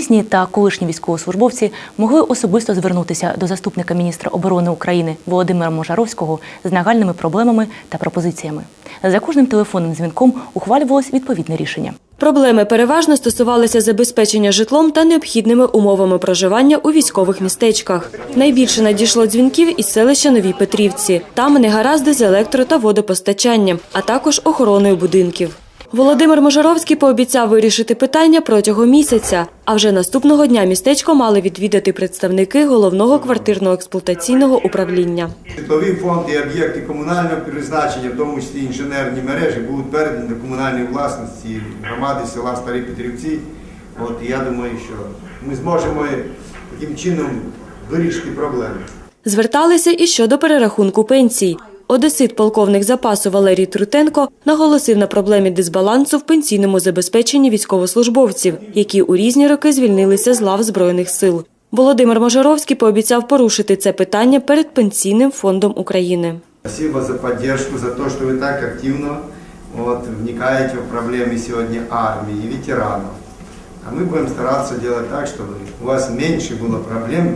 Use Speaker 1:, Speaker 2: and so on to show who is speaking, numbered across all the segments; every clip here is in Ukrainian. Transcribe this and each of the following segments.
Speaker 1: Різні та колишні військовослужбовці могли особисто звернутися до заступника міністра оборони України Володимира Можаровського з нагальними проблемами та пропозиціями. За кожним телефонним дзвінком ухвалювалось відповідне рішення.
Speaker 2: Проблеми переважно стосувалися забезпечення житлом та необхідними умовами проживання у військових містечках. Найбільше надійшло дзвінків із селища Нові Петрівці. Там негаразди з електро та водопостачанням, а також охороною будинків. Володимир Можаровський пообіцяв вирішити питання протягом місяця. А вже наступного дня містечко мали відвідати представники головного квартирно-експлуатаційного управління.
Speaker 3: Житловий фонд і об'єкти комунального призначення, в тому числі інженерні мережі, будуть передані до комунальної власності громади села Старі Петрівці. От і я думаю, що ми зможемо таким чином вирішити проблеми.
Speaker 2: Зверталися і щодо перерахунку пенсій. Одесит полковник запасу Валерій Трутенко наголосив на проблемі дисбалансу в пенсійному забезпеченні військовослужбовців, які у різні роки звільнилися з лав Збройних сил. Володимир Можаровський пообіцяв порушити це питання перед Пенсійним фондом України.
Speaker 3: Спасибо за поддержку, за то, что вы так активно вот, вникаете в проблемы сегодня армии и ветеранов. А мы будем стараться делать так, чтобы у вас меньше было проблем,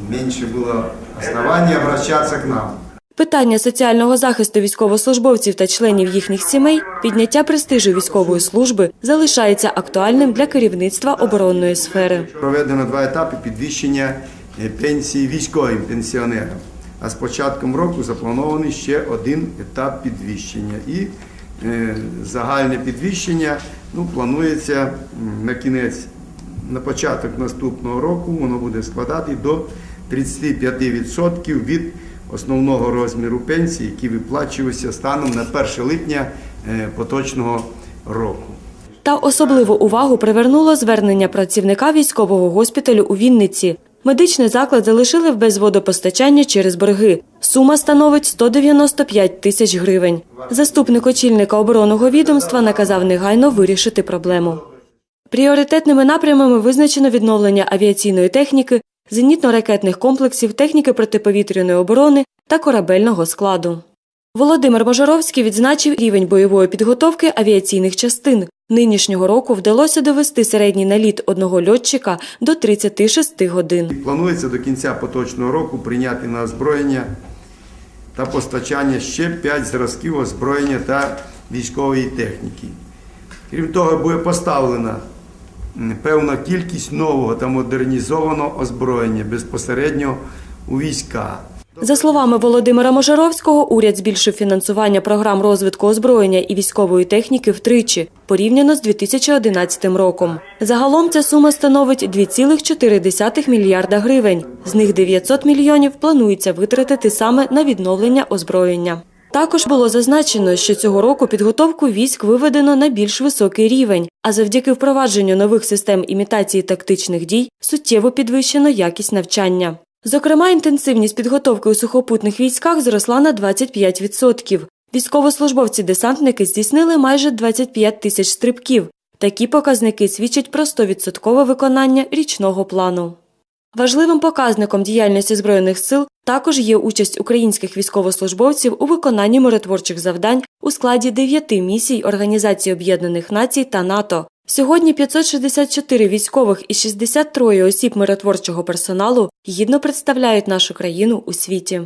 Speaker 3: и меньше было оснований обращаться к нам.
Speaker 2: Питання соціального захисту військовослужбовців та членів їхніх сімей, підняття престижу військової служби залишається актуальним для керівництва оборонної сфери.
Speaker 3: Проведено два етапи підвищення е, пенсії військовим пенсіонерам. А з початком року запланований ще один етап підвищення. І е, загальне підвищення ну, планується на кінець, на початок наступного року, воно буде складати до 35% від основного розміру пенсії, який виплачувався станом на 1 липня е, поточного року.
Speaker 2: Та особливу увагу привернуло звернення працівника військового госпіталю у Вінниці. Медичний заклад залишили без водопостачання через борги. Сума становить 195 тисяч гривень. Заступник очільника оборонного відомства наказав негайно вирішити проблему. Пріоритетними напрямами визначено відновлення авіаційної техніки, зенітно-ракетних комплексів, техніки протиповітряної оборони та корабельного складу. Володимир Можаровський відзначив рівень бойової підготовки авіаційних частин. Нинішнього року вдалося довести середній наліт одного льотчика до 36 годин.
Speaker 3: Планується до кінця поточного року прийняти на озброєння та постачання ще 5 зразків озброєння та військової техніки. Крім того, буде поставлена певна кількість нового та модернізованого озброєння безпосередньо у війська.
Speaker 2: За словами Володимира Можаровського, уряд збільшив фінансування програм розвитку озброєння і військової техніки втричі, порівняно з 2011 роком. Загалом ця сума становить 2,4 мільярда гривень. З них 900 мільйонів планується витратити саме на відновлення озброєння. Також було зазначено, що цього року підготовку військ виведено на більш високий рівень, а завдяки впровадженню нових систем імітації тактичних дій суттєво підвищено якість навчання. Зокрема, інтенсивність підготовки у сухопутних військах зросла на 25%. Військовослужбовці-десантники здійснили майже 25 тисяч стрибків. Такі показники свідчать про 100% виконання річного плану. Важливим показником діяльності Збройних сил також є участь українських військовослужбовців у виконанні миротворчих завдань у складі дев'яти місій Організації Об'єднаних Націй та НАТО. Сьогодні 564 військових і 63 осіб миротворчого персоналу гідно представляють нашу країну у світі.